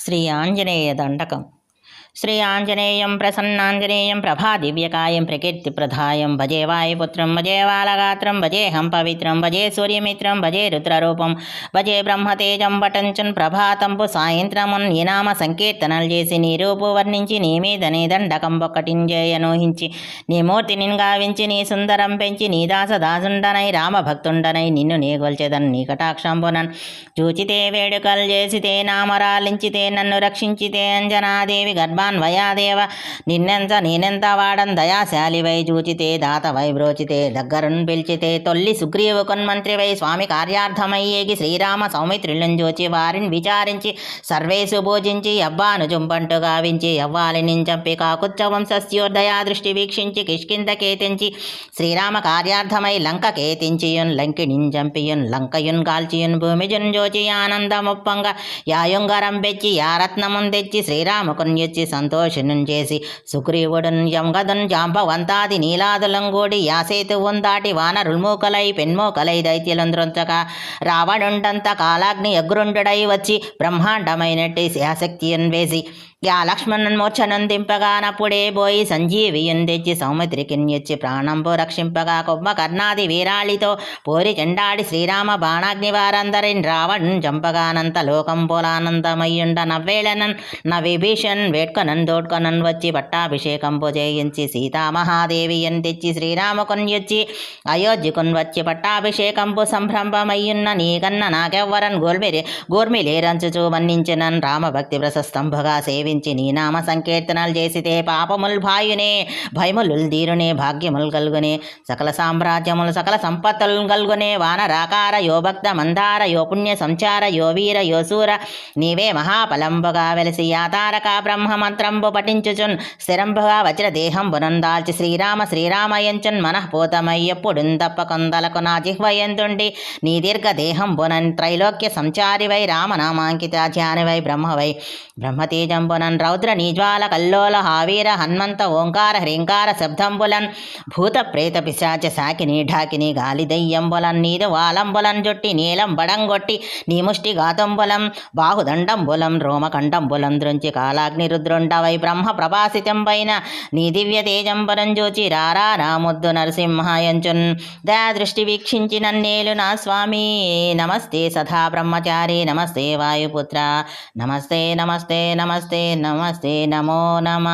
శ్రీ ఆంజనేయ దండకం. శ్రీ ఆంజనేయం ప్రసన్నాంజనేయం ప్రభాదివ్యకాయం ప్రకీర్తిప్రదాయం భజే వాయుపుత్రం భజే బాలగాత్రం భజేహం పవిత్రం భజే సూర్యమిత్రం భజే రుద్రరూపం భజే బ్రహ్మతేజం పటంచున్ ప్రభాతంపు సాయంత్రమున్ ఈనామ నామ సంకీర్తనలు చేసి నీ రూపు వర్ణించి నీ మీద నీ దండకంబొక్కటింజయనోహించి నీ మూర్తిని గావించి నీ సుందరం పెంచి నీ దాసదాసుండనై రామభక్తుండనై నిన్ను నీగొల్చెదన్ నీ కటాక్షంబునన్. చూచితే వేడుకలు చేసితే నామరాలించితే నన్ను రక్షించితే అంజనాదేవి గర్భాన్వయాదేవ నిన్నెంత నేనెంత వాడన్ దయాశాలివై చూచితే దాతవై బ్రోచితే దగ్గరున్ పిలిచితే తొల్లి సుగ్రీవు కొన్మంత్రివై స్వామి కార్యార్థమయ్యేకి శ్రీరామ సౌమిత్రులను చూచి వారిని విచారించి సర్వేసు భోజించి అబ్బాను జుంపంటు గావించి యవ్వాలిని చంపి కాకుచ్చ వంశస్యోదయా దృష్టి వీక్షించి కిష్కింద కేతించి శ్రీరామ కార్యార్థమై లంక కేతించియున్ లంకిణిన్ చంపియున్ లంకయున్ కాల్చియున్ భూమిజున్ జోచి ఆనందముప్పంగా యాయుంగరం పెచ్చి యారత్నమున్ తెచ్చి శ్రీరాముకున్ ఎచ్చి సంతోషును చేసి సుగ్రీవుడున్ యంగదున్ జాంబవంతాది నీలాదులంగూడి యాసేతు ఉందాటి వానరుల్మూకలై పెన్మూకలై దైత్యులంద్రొంచక రావణుండంత కాలాగ్ని అగ్రుండుడై వచ్చి బ్రహ్మాండమైనట్టి శాశక్తియన్ వేసి యా లక్ష్మణన్ మూర్ఛనం దింపగానప్పుడే పోయి సంజీవియున్ తెచ్చి సౌమిత్రికిన్యెచ్చి ప్రాణంపు రక్షింపగా కొమ్మ కర్ణాది వీరాళితో పోరి చెండాడి శ్రీరామ బాణాగ్ని వారందరిన్ రావణ్ చంపగానంత లోకం పోలానందమయ్యుండ నవ్వేళనన్ నవిభీషణ్ వేట్కనన్ దోడ్కనన్ వచ్చి పట్టాభిషేకంపు చేయించి సీతామహాదేవియన్ తెచ్చి శ్రీరామ ఎచ్చి అయోధ్యకున్ వచ్చి పట్టాభిషేకంపు సంభ్రమమయ్యున్న నీకన్న నాకెవ్వరన్ గోల్మిరి గోర్మిలేరంచుచూ మన్నించినన్ రామభక్తి ప్రశస్తంభుగా సేవించి నీ నామ సంకీర్తనాలు చేసితే పాపముల్ భాయునే భయములుల్ దీరునే భాగ్యములు కలుగునే సకల సామ్రాజ్యములు సకల సంపత్తులు కలుగునే వానరాకార యోభక్త మందార యోపుణ్య సంచార యోవీర యోసూర నీవే మహాఫలంబుగా వెలిసి యాతారక బ్రహ్మమంత్రంబు పఠించుచున్ స్థిరంబుగా వజ్ర దేహం దాల్చి శ్రీరామ శ్రీరామయంచున్ తప్ప కుందల నా జిహ్వయంతుండి నీ దీర్ఘ దేహంబునన్ త్రైలోక్య సంచారివై రామనామాంకిత ధ్యానివై బ్రహ్మవై బ్రహ్మతేజంబునన్ రౌద్ర నీజ్వాల కల్లోల హావీర హన్మంత ఓంకార హ్రీంకార శబ్దంబులన్ భూత ప్రేత పిశాచ సాకిని ఢాకిని గాలి దయ్యంబులన్ నీదు వాలంబులం జొట్టి నీలం బడంగొట్టి నీముష్టి గాతంబులం బాహుదండంబులం రోమకండంబులం దృంచి కాలాగ్ని రుద్రుండవై బ్రహ్మ ప్రభాసితంబైన నీ దివ్య తేజంబరం జోచి రారా రాముద్దు నరసింహాయంచున్. దయా దృష్టి వీక్షించి నన్నేలు నా స్వామి. నమస్తే సదా బ్రహ్మచారి. నమస్తే వాయుపుత్ర. నమస్తే నమస్తే నమస్తే. నమస్తే నమో నమ.